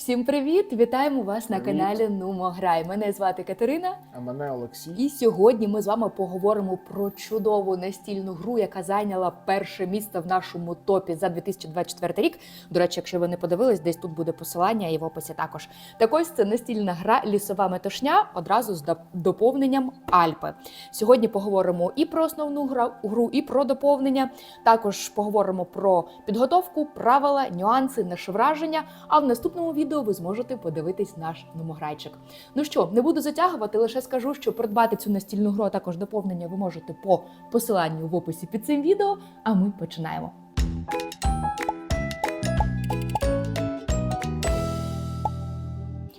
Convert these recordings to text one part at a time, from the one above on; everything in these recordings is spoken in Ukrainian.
Всім привіт! Вітаємо вас на каналі Нумо Грай. Мене звати Катерина, А мене Олексій. і сьогодні ми з вами поговоримо про чудову настільну гру, яка зайняла перше місце в нашому топі за 2024 рік. До речі, якщо ви не подивились, десь тут буде посилання і в описі також. Так ось це настільна гра Лісова метушня одразу з доповненням Альпи. Сьогодні поговоримо і про основну гру, і про доповнення. Також поговоримо про підготовку, правила, нюанси, наше враження. А в наступному відео ви зможете подивитись наш номограйчик. Ну що, не буду затягувати, лише скажу, що придбати цю настільну гру, а також доповнення ви можете по посиланню в описі під цим відео. А ми починаємо.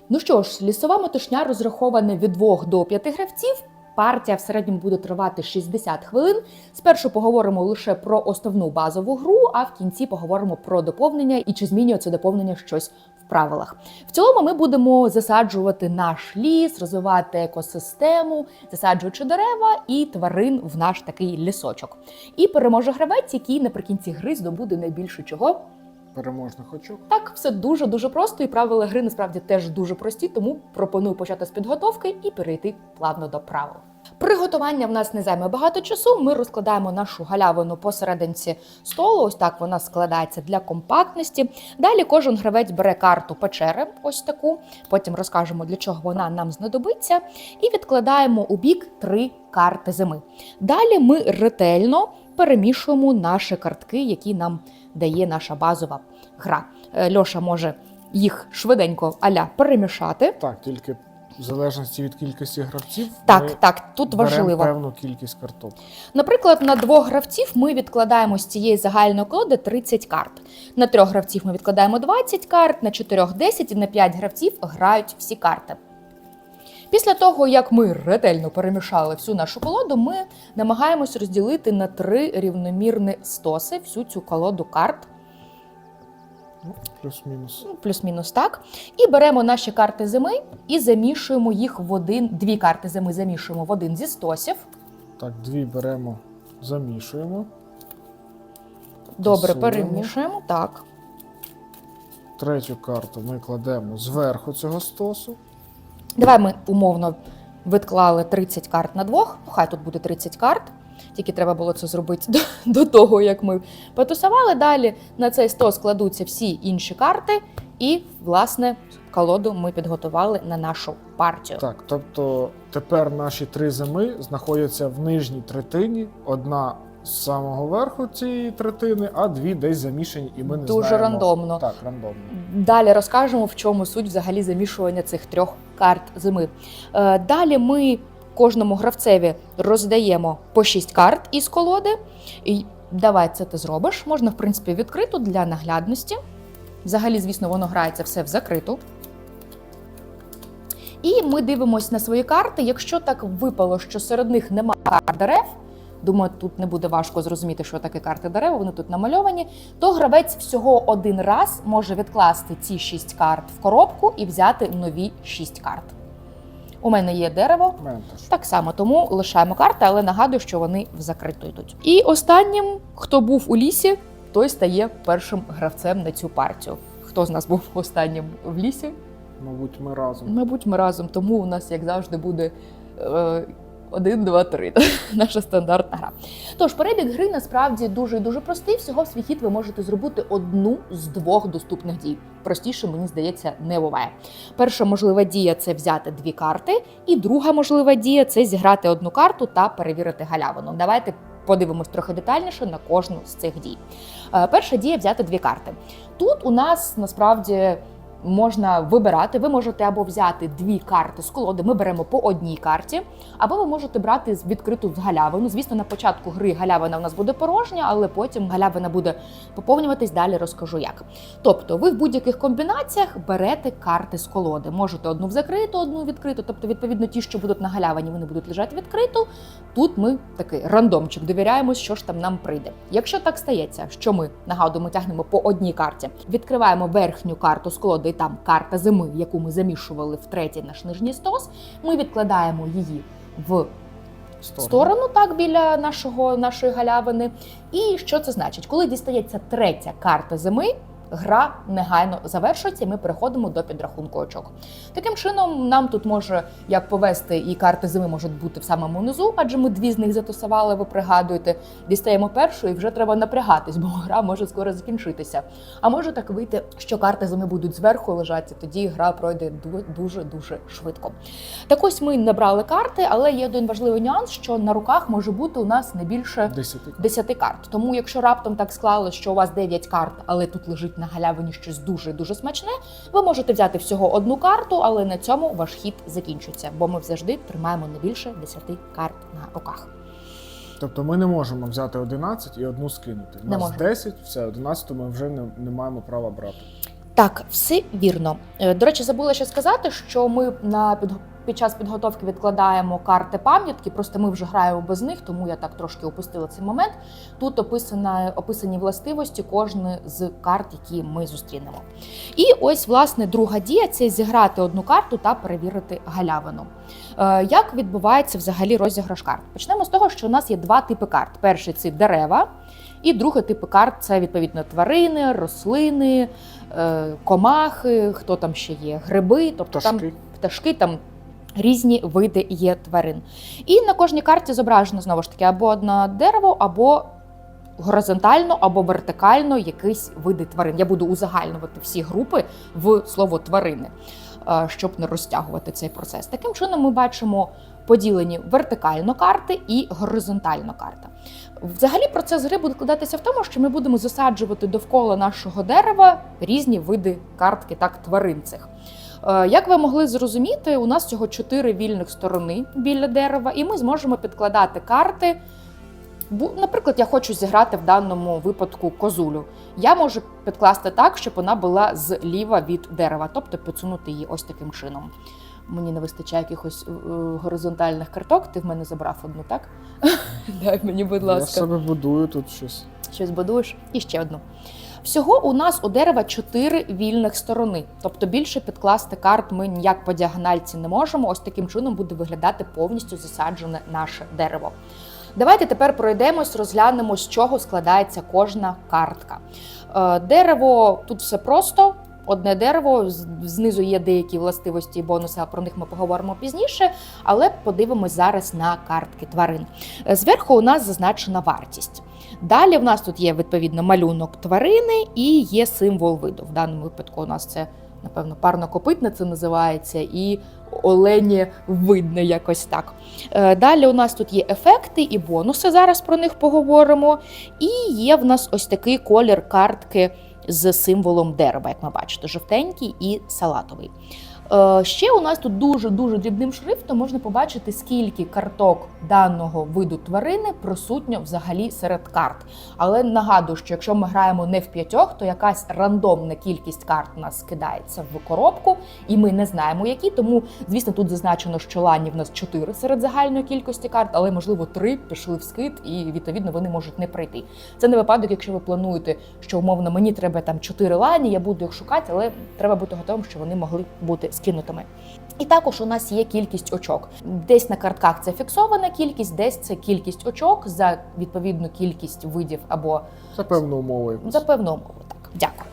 Ну що ж, лісова метушня розрахована від 2 до 5 гравців. Партія в середньому буде тривати 60 хвилин. Спершу поговоримо лише про основну базову гру, а в кінці поговоримо про доповнення і чи змінює це доповнення щось в правилах. В цілому ми будемо засаджувати наш ліс, розвивати екосистему, засаджуючи дерева і тварин в наш такий лісочок. І переможе гравець, який наприкінці гри здобуде найбільше чого. Переможних очок. Так, все дуже дуже просто, і правила гри насправді теж дуже прості, тому пропоную почати з підготовки і перейти плавно до правил. Приготування в нас не займе багато часу. Ми розкладаємо нашу галявину посерединці столу. Ось так вона складається для компактності. Далі кожен гравець бере карту печери, ось таку. Потім розкажемо, для чого вона нам знадобиться, і відкладаємо у бік три карти зими. Далі ми ретельно перемішуємо наші картки, які нам дає наша базова гра. Е, Льоша може їх швиденько аля перемішати. Так, тільки в залежності від кількості гравців. Так, ми так, тут важливо. певну кількість картоп. Наприклад, на двох гравців ми відкладаємо з цієї загальної колоди 30 карт. На трьох гравців ми відкладаємо 20 карт, на чотирьох 10 і на 5 гравців грають всі карти. Після того, як ми ретельно перемішали всю нашу колоду, ми намагаємось розділити на три рівномірні стоси всю цю колоду карт. Ну, плюс-мінус. Ну, плюс-мінус так. І беремо наші карти зими і замішуємо їх в один. Дві карти зими замішуємо в один зі стосів. Так, дві беремо, замішуємо. Добре, Тасуємо. перемішуємо. Так. Третю карту ми кладемо зверху цього стосу. Давай ми умовно відклали 30 карт на двох. Ну, хай тут буде 30 карт. Тільки треба було це зробити до, до того, як ми потусували. Далі на цей стос складуться всі інші карти, і, власне, колоду ми підготували на нашу партію. Так, тобто тепер наші три зими знаходяться в нижній третині. Одна з самого верху цієї третини, а дві десь замішані, і ми не Дуже знаємо. рандомно. Так, рандомно. Далі розкажемо, в чому суть взагалі замішування цих трьох карт зими. Е, Далі ми кожному гравцеві роздаємо по 6 карт із колоди. І давай це ти зробиш. Можна, в принципі, відкриту для наглядності. Взагалі, звісно, воно грається все в закриту. І ми дивимося на свої карти. Якщо так випало, що серед них немає карт дерев, думаю, тут не буде важко зрозуміти, що таке карти дерев, вони тут намальовані, то гравець всього один раз може відкласти ці 6 карт в коробку і взяти нові 6 карт. У мене є дерево. Мене. Так само, тому лишаємо карти, але нагадую, що вони в закриту йдуть. І останнім, хто був у лісі, той стає першим гравцем на цю партію. Хто з нас був останнім в лісі? Мабуть, ми разом. Мабуть, ми разом, тому у нас, як завжди, буде е, один, два, три. Наша стандартна гра. Тож, перебіг гри насправді дуже дуже простий. Всього в свій хід ви можете зробити одну з двох доступних дій. Простіше, мені здається, не буває. Перша можлива дія це взяти дві карти, і друга можлива дія це зіграти одну карту та перевірити галявину. Давайте подивимось трохи детальніше на кожну з цих дій. Е, Перша дія взяти дві карти. Тут у нас насправді можна вибирати. Ви можете або взяти дві карти з колоди. Ми беремо по одній карті, або ви можете брати відкриту галявину. Звісно, на початку гри галявина у нас буде порожня, але потім галявина буде поповнюватись. Далі розкажу як. Тобто, ви в будь-яких комбінаціях берете карти з колоди. Можете одну в закриту, одну відкриту. Тобто, відповідно, ті, що будуть на галявині, вони будуть лежати відкриту. Тут ми такий рандомчик довіряємось, що ж там нам прийде. Якщо так стається, що ми нагадуємо, тягнемо по одній карті, відкриваємо верхню карту з колоди, і там карта зими, яку ми замішували в третій наш нижній стос. Ми відкладаємо її в Сторону. сторону, так біля нашого нашої галявини. І що це значить? Коли дістається третя карта зими, гра негайно завершується, і ми переходимо до підрахунку очок. Таким чином, нам тут може як повести, і карти зими можуть бути в самому низу, адже ми дві з них затусували, ви пригадуєте. Дістаємо першу, і вже треба напрягатись, бо гра може скоро закінчитися. А може так вийти, що карти зими будуть зверху лежати, тоді гра пройде дуже дуже швидко. Так ось ми набрали карти, але є один важливий нюанс, що на руках може бути у нас не більше 10. 10 карт. Тому, якщо раптом так склалося, що у вас 9 карт, але тут лежить на галявині щось дуже дуже смачне, ви можете взяти всього одну карту, але на цьому ваш хід закінчиться, бо ми завжди тримаємо не більше 10 карт на руках. Тобто ми не можемо взяти 11 і одну скинути. У нас можемо. 10, все, 11 ми вже не, не маємо права брати. Так, все вірно. Е, До речі, забула ще сказати, що ми на під, час підготовки відкладаємо карти пам'ятки. Просто ми вже граємо без них, тому я так трошки опустила цей момент. Тут описана, описані властивості кожної з карт, які ми зустрінемо. І ось власне друга дія це зіграти одну карту та перевірити галявину. Е, Як відбувається взагалі розіграш карт? Почнемо з того, що у нас є два типи карт: перший це дерева, і другий тип карт це відповідно тварини, рослини, е, комахи, хто там ще є, гриби, тобто там Пташки. пташки, там різні види є тварин. І на кожній карті зображено знову ж таки або одне дерево, або горизонтально, або вертикально якісь види тварин. Я буду узагальнювати всі групи в слово тварини, е, щоб не розтягувати цей процес. Таким чином, ми бачимо поділені вертикально карти і горизонтально карта. Взагалі процес гри буде складатися в тому, що ми будемо засаджувати довкола нашого дерева різні види картки, так тварин цих. Е, Як ви могли зрозуміти, у нас всього чотири вільних сторони біля дерева, і ми зможемо підкладати карти. Наприклад, я хочу зіграти в даному випадку козулю. Я можу підкласти так, щоб вона була зліва від дерева, тобто підсунути її ось таким чином. Мені не вистачає якихось е, горизонтальних карток. Ти в мене забрав одну, так? Дай мені, будь Я себе будую тут щось. Щось будуєш і ще одну. Всього у нас у дерева чотири вільних сторони, тобто більше підкласти карт ми ніяк по діагональці не можемо. Ось таким чином буде виглядати повністю засаджене наше дерево. Давайте тепер пройдемось, розглянемо, з чого складається кожна картка. Е, Дерево тут все просто. Одне дерево, знизу є деякі властивості і бонуси, а про них ми поговоримо пізніше. Але подивимось зараз на картки тварин. Е, Зверху у нас зазначена вартість. Далі в нас тут є відповідно малюнок тварини і є символ виду. В даному випадку у нас це, напевно, парнокопитне це називається, і олені видне якось так. Е, Далі у нас тут є ефекти і бонуси. Зараз про них поговоримо. І є в нас ось такий колір картки з символом дерева, як ми бачите, жовтенький і салатовий. Е, Ще у нас тут дуже дуже дрібним шрифтом можна побачити, скільки карток даного виду тварини присутньо взагалі серед карт. Але нагадую, що якщо ми граємо не в п'ятьох, то якась рандомна кількість карт у нас скидається в коробку, і ми не знаємо які. Тому, звісно, тут зазначено, що ланів в нас чотири серед загальної кількості карт, але можливо три пішли в скид, і відповідно вони можуть не прийти. Це не випадок, якщо ви плануєте, що умовно мені треба там чотири лані, я буду їх шукати, але треба бути готовим, що вони могли бути скинутими. І також у нас є кількість очок. Десь на картках це фіксована кількість, десь це кількість очок за відповідну кількість видів або за певну умову. за певну умову. Так, дякую.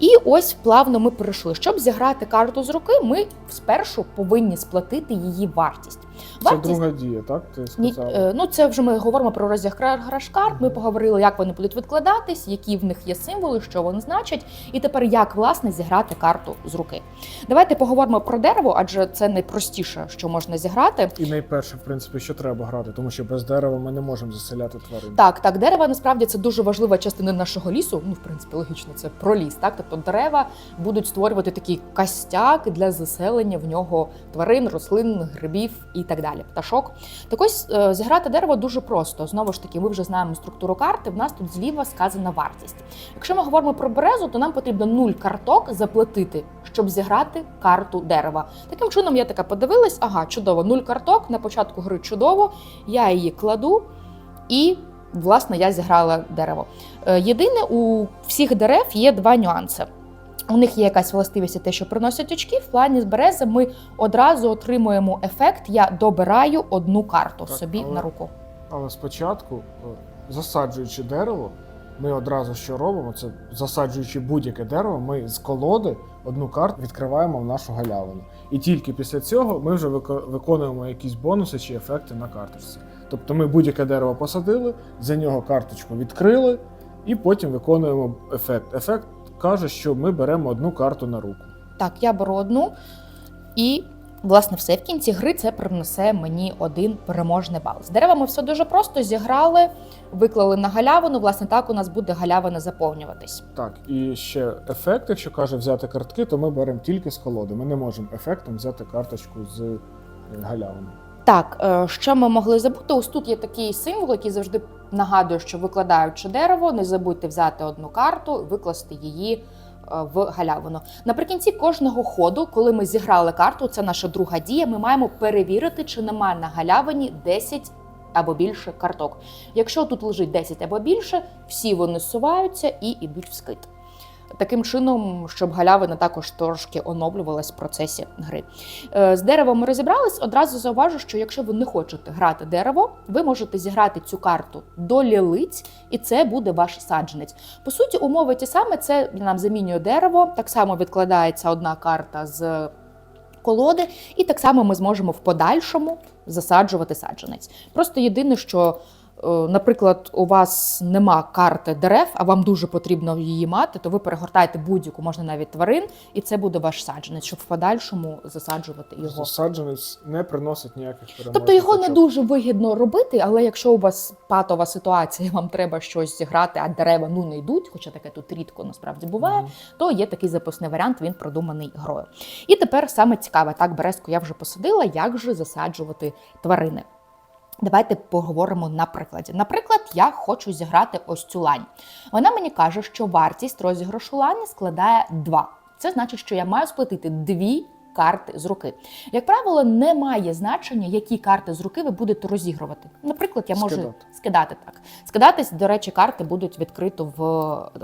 І ось плавно ми перейшли. Щоб зіграти карту з руки, ми спершу повинні сплатити її вартість. Це друга дія, так? Ти Ні, сказала? е, ну це вже ми говоримо про розіграш карт. Ми поговорили, як вони будуть відкладатись, які в них є символи, що вони значать, і тепер як власне зіграти карту з руки. Давайте поговоримо про дерево, адже це найпростіше, що можна зіграти. І найперше, в принципі, що треба грати, тому що без дерева ми не можемо заселяти тварин. Так, так, дерева насправді це дуже важлива частина нашого лісу. Ну, в принципі, логічно, це про ліс. Так, тобто дерева будуть створювати такий костяк для заселення в нього тварин, рослин, грибів і так далі. Пташок. Так ось е, зіграти дерево дуже просто. Знову ж таки, ми вже знаємо структуру карти. В нас тут зліва сказана вартість. Якщо ми говоримо про березу, то нам потрібно нуль карток заплатити, щоб зіграти карту дерева. Таким чином, я така подивилась, ага, чудово, нуль карток на початку гри чудово. Я її кладу і. Власне, я зіграла дерево. Е, Єдине, у всіх дерев є два нюанси. У них є якась властивість, те, що приносять очки. В плані з берези ми одразу отримуємо ефект. Я добираю одну карту Так, собі але- на руку. Але спочатку, е, засаджуючи дерево, ми одразу що робимо, це засаджуючи будь-яке дерево, ми з колоди одну карту відкриваємо в нашу галявину. І тільки після цього ми вже виконуємо якісь бонуси чи ефекти на карточці. Тобто ми будь-яке дерево посадили, за нього карточку відкрили, і потім виконуємо ефект. Ефект каже, що ми беремо одну карту на руку. Так, я беру одну, і власне все в кінці гри це принесе мені один переможний бал. З деревами все дуже просто зіграли, виклали на галявину. Власне, так у нас буде галявина заповнюватись. Так, і ще ефект, якщо каже взяти картки, то ми беремо тільки з колоди. Ми не можемо ефектом взяти карточку з е, галявини. Так, е, що ми могли забути? Ось тут є такий символ, який завжди нагадує, що викладаючи дерево, не забудьте взяти одну карту, викласти її е, в галявину. Наприкінці кожного ходу, коли ми зіграли карту, це наша друга дія. Ми маємо перевірити, чи немає на галявині 10 або більше карток. Якщо тут лежить 10 або більше, всі вони суваються і йдуть в скит. Таким чином, щоб галявина також трошки оновлювалась в процесі гри. Е, З деревом ми розібрались. Одразу зауважу, що якщо ви не хочете грати дерево, ви можете зіграти цю карту до лілиць, і це буде ваш саджанець. По суті, умови ті самі, це нам замінює дерево. Так само відкладається одна карта з колоди, і так само ми зможемо в подальшому засаджувати саджанець. Просто єдине, що. Е, Наприклад, у вас нема карти дерев, а вам дуже потрібно її мати, то ви перегортаєте будь-яку, можна навіть тварин, і це буде ваш саджанець, щоб в подальшому засаджувати його. Саджанець не приносить ніяких перемог. Тобто його не дуже вигідно робити, але якщо у вас патова ситуація, вам треба щось зіграти, а дерева ну не йдуть, хоча таке тут рідко насправді буває, то є такий запасний варіант, він продуманий грою. І тепер саме цікаве, так, березку я вже посадила, як же засаджувати тварини. Давайте поговоримо на прикладі. Наприклад, я хочу зіграти ось цю лань. Вона мені каже, що вартість розіграшу лані складає 2. Це значить, що я маю сплатити дві карти з руки. Як правило, не має значення, які карти з руки ви будете розігрувати. Наприклад, я можу Скидати. скидати так. Скидатись, до речі, карти будуть відкрито в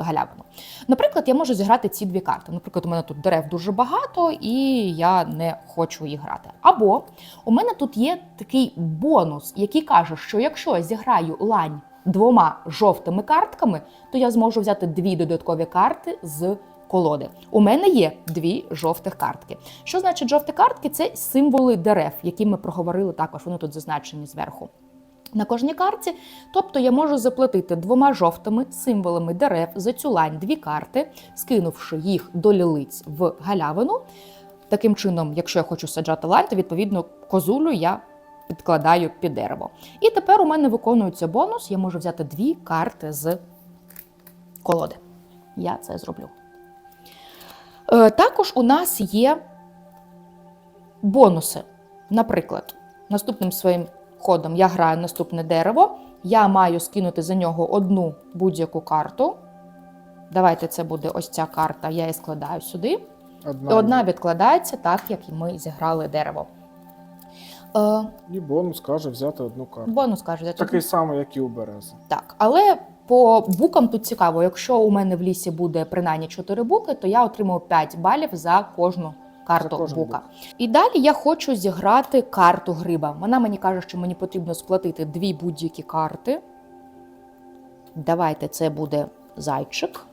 галявину. Наприклад, я можу зіграти ці дві карти. Наприклад, у мене тут дерев дуже багато, і я не хочу їх грати. Або у мене тут є такий бонус, який каже, що якщо я зіграю лань двома жовтими картками, то я зможу взяти дві додаткові карти з колоди. У мене є дві жовтих картки. Що значить жовті картки? Це символи дерев, які ми проговорили також. Вони тут зазначені зверху. На кожній карті, тобто я можу заплатити двома жовтими символами дерев за цю лань дві карти, скинувши їх до лілиць в галявину. Таким чином, якщо я хочу саджати лань, то відповідно козулю я підкладаю під дерево. І тепер у мене виконується бонус. Я можу взяти дві карти з колоди. Я це зроблю. Е, Також у нас є бонуси. Наприклад, наступним своїм ходом я граю наступне дерево. Я маю скинути за нього одну будь-яку карту. Давайте це буде ось ця карта, я її складаю сюди. Одна, І одна відкладається так, як ми зіграли дерево. Е, і бонус каже взяти одну карту. бонус каже, тут- Такий самий, як і у берези. так. Але по букам тут цікаво, якщо у мене в лісі буде принаймні 4 буки, то я отримую 5 балів за кожну карту За бука. бук. І далі я хочу зіграти карту гриба. Вона мені каже, що мені потрібно сплатити дві будь-які карти. Давайте це буде зайчик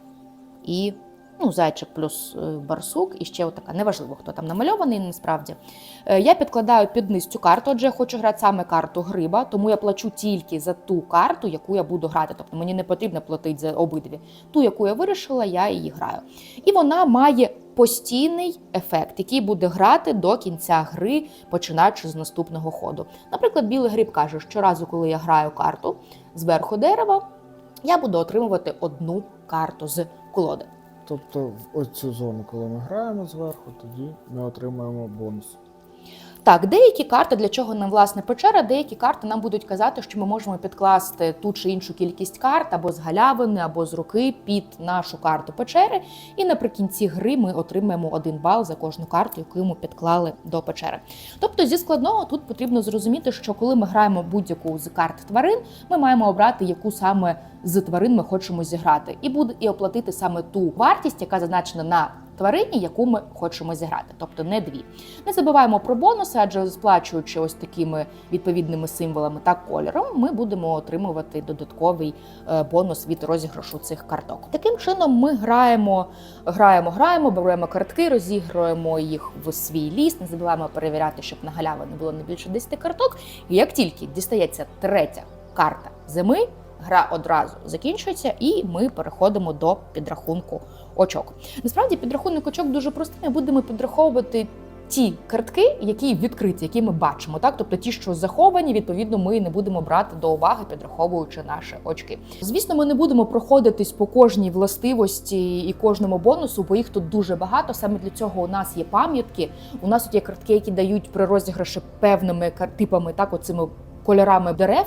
і ну, зайчик плюс е, барсук, і ще отака. Неважливо, хто там намальований насправді. Е, Я підкладаю під низ цю карту, адже я хочу грати саме карту гриба, тому я плачу тільки за ту карту, яку я буду грати. Тобто мені не потрібно платити за обидві. Ту, яку я вирішила, я її граю. І вона має постійний ефект, який буде грати до кінця гри, починаючи з наступного ходу. Наприклад, білий гриб каже, що разу, коли я граю карту зверху дерева, я буду отримувати одну карту з колоди. Тобто, в оцю зону, коли ми граємо зверху, тоді ми отримуємо бонус. Так, деякі карти, для чого нам власне печера, деякі карти нам будуть казати, що ми можемо підкласти ту чи іншу кількість карт або з галявини, або з руки під нашу карту печери. І наприкінці гри ми отримаємо один бал за кожну карту, яку ми підклали до печери. Тобто, зі складного тут потрібно зрозуміти, що коли ми граємо будь-яку з карт тварин, ми маємо обрати, яку саме з тварин ми хочемо зіграти, і буде і оплатити саме ту вартість, яка зазначена на тварині, яку ми хочемо зіграти, тобто не дві. Не забуваємо про бонуси, адже сплачуючи ось такими відповідними символами та кольором, ми будемо отримувати додатковий е, бонус від розіграшу цих карток. Таким чином, ми граємо, граємо, граємо, беремо картки, розігруємо їх в свій ліс. Не забуваємо перевіряти, щоб на галявини було не більше 10 карток. І як тільки дістається третя карта зими, гра одразу закінчується, і ми переходимо до підрахунку очок. Насправді підрахунок очок дуже простий. Ми будемо підраховувати. Ті картки, які відкриті, які ми бачимо, так тобто ті, що заховані, відповідно, ми не будемо брати до уваги, підраховуючи наші очки. Звісно, ми не будемо проходитись по кожній властивості і кожному бонусу, бо їх тут дуже багато. Саме для цього у нас є пам'ятки. У нас тут є картки, які дають при розіграші певними типами, так оцими кольорами дерев.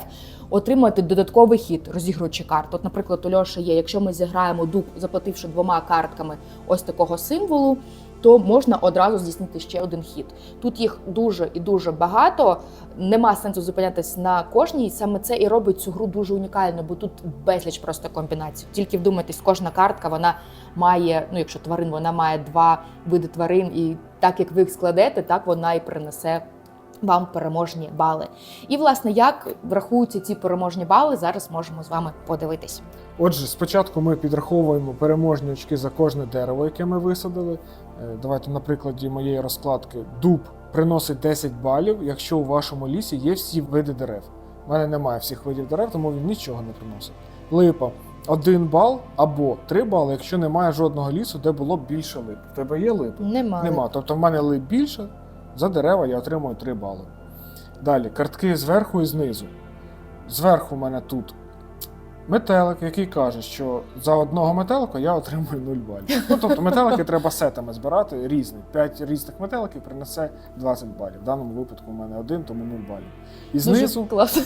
Отримати додатковий хід, розігруючи карт. От, наприклад, у Льоші є, якщо ми зіграємо дуб, заплативши двома картками ось такого символу, то можна одразу здійснити ще один хід. Тут їх дуже і дуже багато. Нема сенсу зупинятись на кожній. Саме це і робить цю гру дуже унікальною, бо тут безліч просто комбінацій. Тільки вдумайтесь, кожна картка вона має, ну якщо тварин, вона має два види тварин, і так як ви їх складете, так вона і принесе. Вам переможні бали. І, власне, як рахуються ці переможні бали, зараз можемо з вами подивитись. Отже, спочатку ми підраховуємо переможні очки за кожне дерево, яке ми висадили. Е, Давайте на прикладі моєї розкладки. Дуб приносить 10 балів, якщо у вашому лісі є всі види дерев. У мене немає всіх видів дерев, тому він нічого не приносить. Липа 1 бал або 3 бали, якщо немає жодного лісу, де було б більше лип. В тебе є липи? Немає. Нема. Тобто в мене лип більше, за дерева я отримую 3 бали. Далі, картки зверху і знизу. Зверху в мене тут метелик, який каже, що за одного метелика я отримую 0 балів. Ну, тобто метелики треба сетами збирати різних. 5 різних метеликів принесе 20 балів. В даному випадку в мене один, тому 0 балів. І знизу. Дуже класна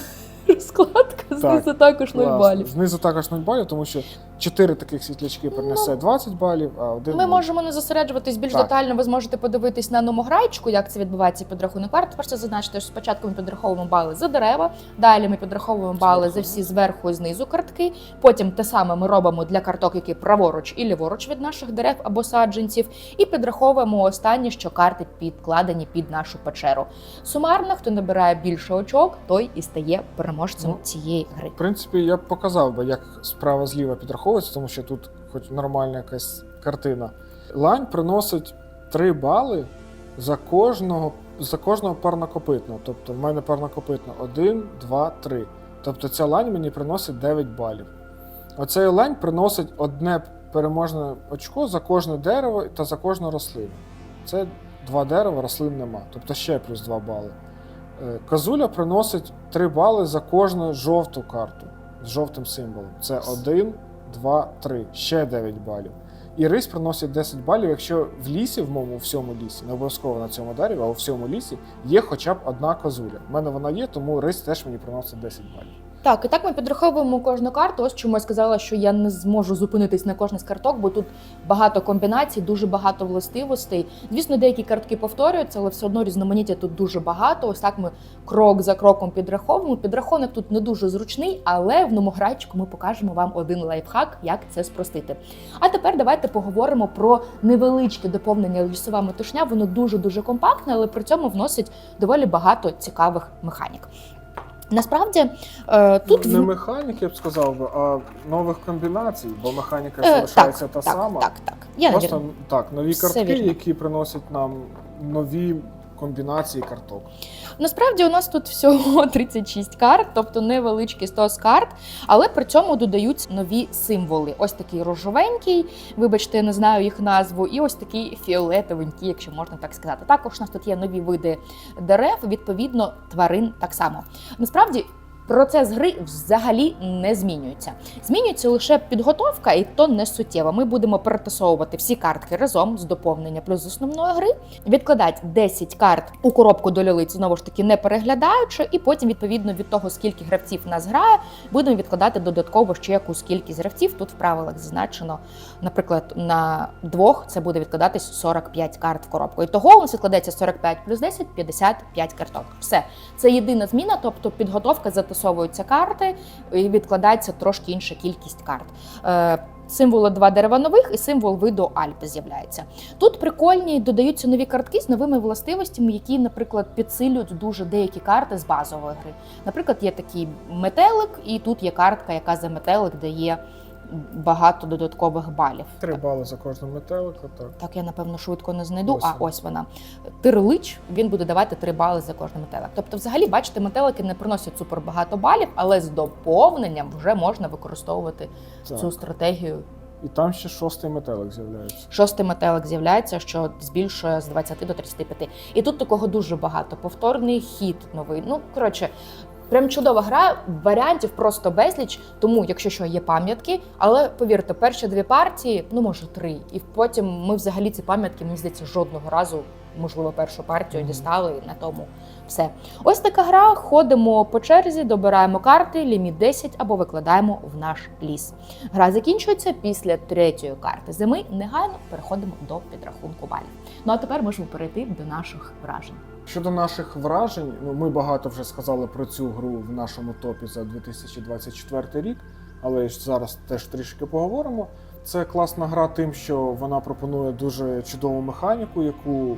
розкладка, знизу також 0 Класно. балів. Знизу також 0 балів, тому що 4 таких світлячки принесе 20 балів, а один Ми можемо не зосереджуватись більш Так. детально. Ви зможете подивитись на номограйчику, як це відбувається підрахунок карт. Перше зазначити, що спочатку ми підраховуємо бали за дерева, далі ми підраховуємо бали за всі зверху і знизу картки. Потім те саме ми робимо для карток, які праворуч і ліворуч від наших дерев або саджанців, і підраховуємо останні, що карти підкладені під нашу печеру. Сумарно, хто набирає більше очок, той і стає переможцем Ну, гри. В принципі, я б показав би, як справа зліва підраховується, тому що тут хоч нормальна якась картина. Лань приносить 3 бали за кожного, за кожного парнокопитного. Тобто в мене парнокопитно 1, 2, 3. Тобто ця лань мені приносить 9 балів. Оцей лань приносить одне переможне очко за кожне дерево та за кожну рослину. Це два дерева, рослин нема. Тобто ще плюс 2 бали. Е, Козуля приносить 3 бали за кожну жовту карту з жовтим символом. Це 1, 2, 3, ще 9 балів. І рись приносить 10 балів, якщо в лісі, в моєму всьому лісі, не обов'язково на цьому дереві, а у всьому лісі є хоча б одна козуля. У мене вона є, тому рись теж мені приносить 10 балів. Так, і так ми підраховуємо кожну карту. Ось чому я сказала, що я не зможу зупинитись на кожній з карток, бо тут багато комбінацій, дуже багато властивостей. Звісно, деякі картки повторюються, але все одно різноманіття тут дуже багато. Ось так ми крок за кроком підраховуємо. Підрахунок тут не дуже зручний, але в номограйчику ми покажемо вам один лайфхак, як це спростити. А тепер давайте поговоримо про невеличке доповнення лісова метушня. Воно дуже дуже компактне, але при цьому вносить доволі багато цікавих механік. Насправді е, тут не механіки, я б сказав би, а нових комбінацій, бо механіка Е, залишається так, та так, сама. Так, так. Я Просто навірно. так, нові Все картки, вірно. які приносять нам нові комбінації карток. Насправді у нас тут всього 36 карт, тобто невеличкий стос карт, але при цьому додаються нові символи. Ось такий рожовенький, вибачте, я не знаю їх назву, і ось такий фіолетовенький, якщо можна так сказати. Також у нас тут є нові види дерев, відповідно, тварин так само. Насправді. Процес гри взагалі не змінюється. Змінюється лише підготовка, і то не суттєво. Ми будемо перетасовувати всі картки разом з доповнення плюс основної гри, відкладати 10 карт у коробку до лілиць, знову ж таки не переглядаючи, і потім, відповідно від того, скільки гравців нас грає, будемо відкладати додатково ще якусь кількість гравців. Тут в правилах зазначено, наприклад, на двох це буде відкладатись 45 карт в коробку. І того у нас відкладеться 45 плюс 10 – 55 карток. Все це єдина зміна, тобто підготовка затасовуються карти і відкладається трошки інша кількість карт. Е, символи два дерева нових і символ виду Альпи з'являється. Тут прикольні додаються нові картки з новими властивостями, які, наприклад, підсилюють дуже деякі карти з базової гри. Наприклад, є такий метелик, і тут є картка, яка за метелик дає багато додаткових балів. Три бали за кожного метелика. Так. Так, я напевно швидко не знайду. Ось а вона. ось вона. Тирлич він буде давати 3 бали за кожен метелик. Тобто, взагалі, бачите, метелики не приносять супер багато балів, але з доповненням вже можна використовувати Так. цю стратегію. І там ще шостий метелик з'являється. Шостий метелик з'являється, що збільшує з 20 до 35. І тут такого дуже багато. Повторний хід новий. Ну коротше. Прям чудова гра, варіантів просто безліч. Тому, якщо що, є пам'ятки, але повірте, перші дві партії, ну може три, і потім ми взагалі ці пам'ятки, мені здається, жодного разу, можливо, першу партію дістали і на тому все. Ось така гра. Ходимо по черзі, добираємо карти, ліміт 10 або викладаємо в наш ліс. Гра закінчується після третьої карти зими. Негайно переходимо до підрахунку балів. Ну а тепер можемо перейти до наших вражень. Щодо наших вражень, ну ми багато вже сказали про цю гру в нашому топі за 2024 рік, але ж зараз теж трішки поговоримо. Це класна гра тим, що вона пропонує дуже чудову механіку, яку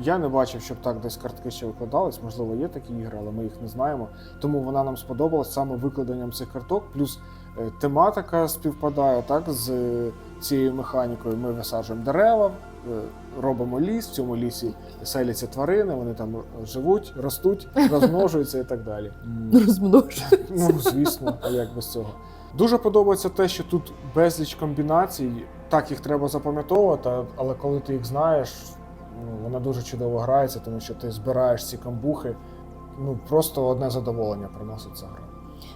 я не бачив, щоб так десь картки ще викладались. Можливо, є такі ігри, але ми їх не знаємо. Тому вона нам сподобалась саме викладенням цих карток. Плюс е, тематика співпадає так з е, цією механікою. Ми висаджуємо дерева, е, робимо ліс. В цьому лісі селяться тварини, вони там живуть, ростуть, розмножуються і так далі. М, Розмножу. Ну, звісно, а як без цього. Дуже подобається те, що тут безліч комбінацій. Так, їх треба запам'ятовувати, але коли ти їх знаєш, вона дуже чудово грається, тому що ти збираєш ці камбухи. Ну, просто одне задоволення приносить ця гра.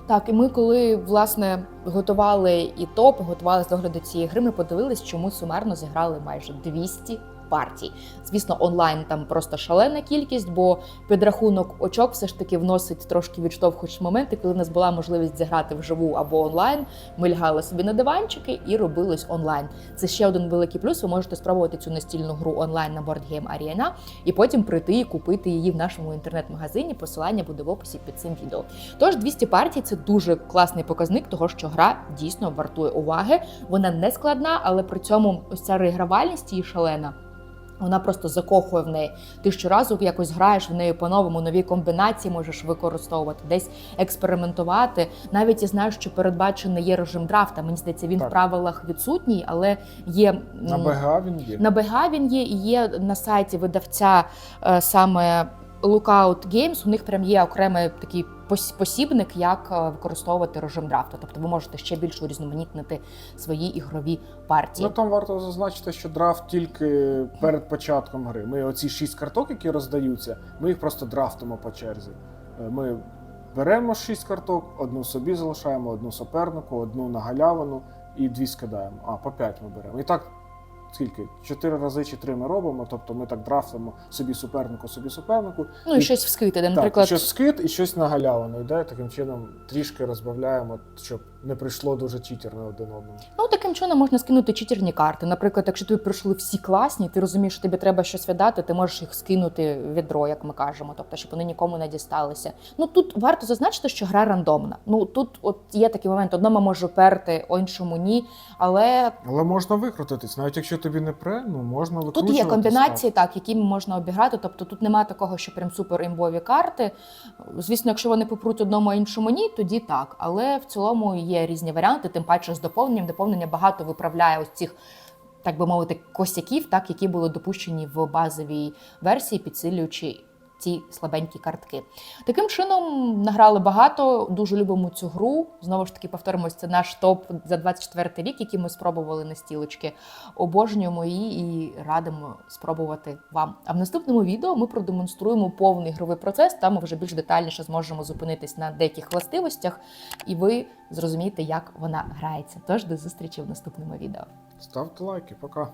Так, і ми, коли власне готували і топ, готувалися з огляду цієї гри, ми подивились, чому сумарно зіграли майже 200 партій. Звісно, онлайн там просто шалена кількість, бо підрахунок очок все ж таки вносить трошки відштовхуючі моменти, коли в нас була можливість зіграти вживу або онлайн. Ми лягали собі на диванчики і робилось онлайн. Це ще один великий плюс. Ви можете спробувати цю настільну гру онлайн на Board Game Arena і потім прийти і купити її в нашому інтернет-магазині. Посилання буде в описі під цим відео. Тож 200 партій це дуже класний показник того, що гра дійсно вартує уваги. Вона не складна, але при цьому ось ця реігравальність її шалена. Вона просто закохує в неї. Ти щоразу якось граєш в неї по-новому, нові комбінації можеш використовувати, десь експериментувати. Навіть я знаю, що передбачений є режим драфта. Мені здається, він Так. в правилах відсутній, але є На БГА він є. на БГА він є і є на сайті видавця е, саме Lookout Games. У них прям є окремий такий пос- посібник, як е, використовувати режим драфту. Тобто ви можете ще більше урізноманітнити свої ігрові партії. Ну там варто зазначити, що драфт тільки перед початком гри. Ми оці шість карток, які роздаються, ми їх просто драфтимо по черзі. Е, Ми беремо шість карток, одну собі залишаємо, одну супернику, одну на галявину і дві скидаємо. А, по п'ять ми беремо. І так. Скільки? Чотири рази чи три ми робимо, тобто ми так драфтимо собі супернику, собі супернику. ну і щось вскити, де, Так, наприклад, щось скид і щось на галявину йде. Таким чином трішки розбавляємо, щоб не прийшло дуже читерно один одному. Ну, таким чином можна скинути читерні карти. Наприклад, якщо тобі прийшли всі класні, ти розумієш, що тобі треба щось віддати, ти можеш їх скинути в відро, як ми кажемо, тобто, щоб вони нікому не дісталися. Ну тут варто зазначити, що гра рандомна. Ну тут от є такий момент: одному може перти, іншому ні. Але Але можна викрутитись, навіть якщо тобі не пре, ну можна тут є комбінації, так, які можна обіграти. Тобто тут немає такого, що прям супер імбові карти. Звісно, якщо вони попруть одному, а іншому ні, тоді так. Але в цілому є різні варіанти, тим паче з доповненням. Доповнення багато виправляє ось цих. Так би мовити, косяків, так які були допущені в базовій версії, підсилюючи ці слабенькі картки. Таким чином награли багато. Дуже любимо цю гру. Знову ж таки, повторимось, це наш топ за 24 рік, який ми спробували на стілочки. Обожнюємо її і радимо спробувати вам. А в наступному відео ми продемонструємо повний ігровий процес. Там ми вже більш детальніше зможемо зупинитись на деяких властивостях, і ви зрозумієте, як вона грається. Тож до зустрічі в наступному відео. Ставте лайки, пока.